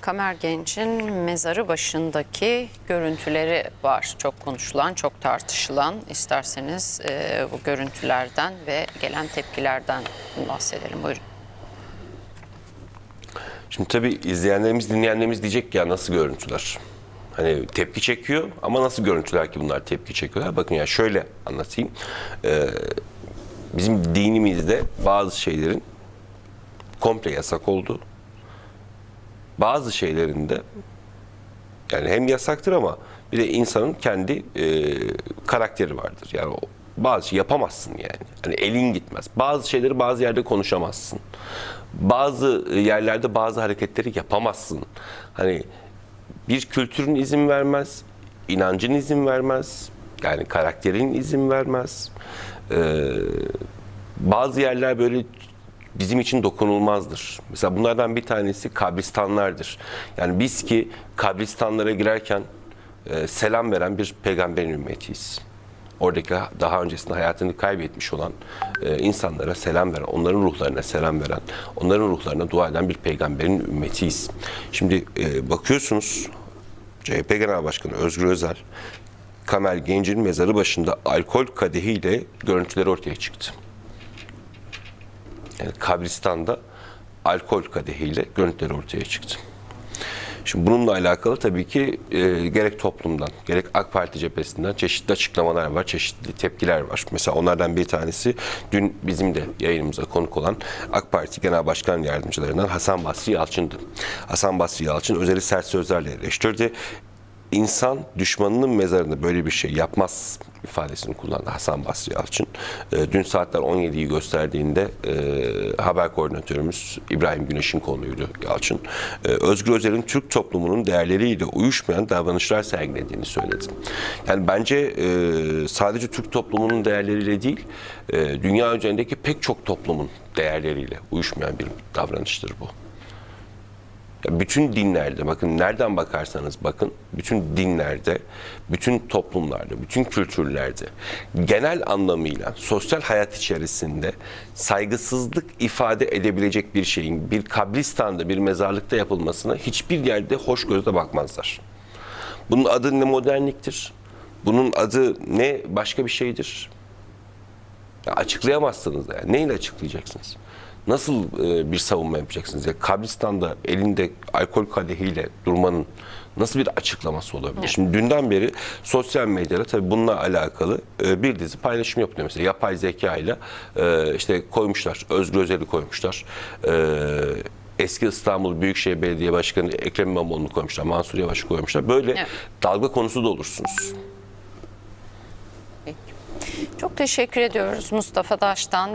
Kamer Genç'in mezarı başındaki görüntüleri var. Çok konuşulan, çok tartışılan. İsterseniz e, bu görüntülerden ve gelen tepkilerden bahsedelim. Buyurun. Şimdi tabii izleyenlerimiz, dinleyenlerimiz diyecek ki ya nasıl görüntüler? Hani tepki çekiyor ama nasıl görüntüler ki bunlar tepki çekiyorlar? Bakın ya şöyle anlatayım. Ee, bizim dinimizde bazı şeylerin komple yasak olduğu, bazı şeylerin de yani hem yasaktır ama bir de insanın kendi e, karakteri vardır. Yani bazı şey yapamazsın yani. Hani elin gitmez. Bazı şeyleri bazı yerde konuşamazsın. Bazı yerlerde bazı hareketleri yapamazsın. Hani bir kültürün izin vermez, inancın izin vermez, yani karakterin izin vermez. Ee, bazı yerler böyle bizim için dokunulmazdır. Mesela bunlardan bir tanesi kabristanlardır. Yani biz ki kabristanlara girerken e, selam veren bir peygamberin ümmetiyiz. Oradaki daha öncesinde hayatını kaybetmiş olan e, insanlara selam veren, onların ruhlarına selam veren, onların ruhlarına dua eden bir peygamberin ümmetiyiz. Şimdi e, bakıyorsunuz CHP Genel Başkanı Özgür Özel, Kamer Genc'in mezarı başında alkol kadehiyle görüntüleri ortaya çıktı. Yani kabristanda alkol kadehiyle görüntüleri ortaya çıktı. Şimdi bununla alakalı tabii ki e, gerek toplumdan, gerek AK Parti cephesinden çeşitli açıklamalar var, çeşitli tepkiler var. Mesela onlardan bir tanesi dün bizim de yayınımıza konuk olan AK Parti Genel Başkan Yardımcılarından Hasan Basri Yalçın'dı. Hasan Basri Yalçın özeli sert sözlerle eleştirdi. İnsan düşmanının mezarında böyle bir şey yapmaz ifadesini kullandı Hasan Basri Yalçın. E, dün saatler 17'yi gösterdiğinde e, haber koordinatörümüz İbrahim Güneş'in konuydu Yalçın. E, Özgür Özel'in Türk toplumunun değerleriyle uyuşmayan davranışlar sergilediğini söyledi. Yani bence e, sadece Türk toplumunun değerleriyle değil, e, dünya üzerindeki pek çok toplumun değerleriyle uyuşmayan bir davranıştır bu. Bütün dinlerde bakın nereden bakarsanız bakın bütün dinlerde, bütün toplumlarda, bütün kültürlerde genel anlamıyla sosyal hayat içerisinde saygısızlık ifade edebilecek bir şeyin bir kabristanda, bir mezarlıkta yapılmasına hiçbir yerde hoş gözle bakmazlar. Bunun adı ne modernliktir? Bunun adı ne başka bir şeydir? Ya açıklayamazsınız yani. Neyle açıklayacaksınız? Nasıl e, bir savunma yapacaksınız? Ya kabristanda elinde alkol kadehiyle durmanın nasıl bir açıklaması olabilir? Şimdi dünden beri sosyal medyada tabii bununla alakalı e, bir dizi paylaşım yapılıyor. Mesela yapay zeka ile e, işte koymuşlar. Özgür Özel'i koymuşlar. E, Eski İstanbul Büyükşehir Belediye Başkanı Ekrem İmamoğlu'nu koymuşlar. Mansur Yavaş'ı koymuşlar. Böyle Evet. dalga konusu da olursunuz. Çok teşekkür ediyoruz Mustafa Daş'tan.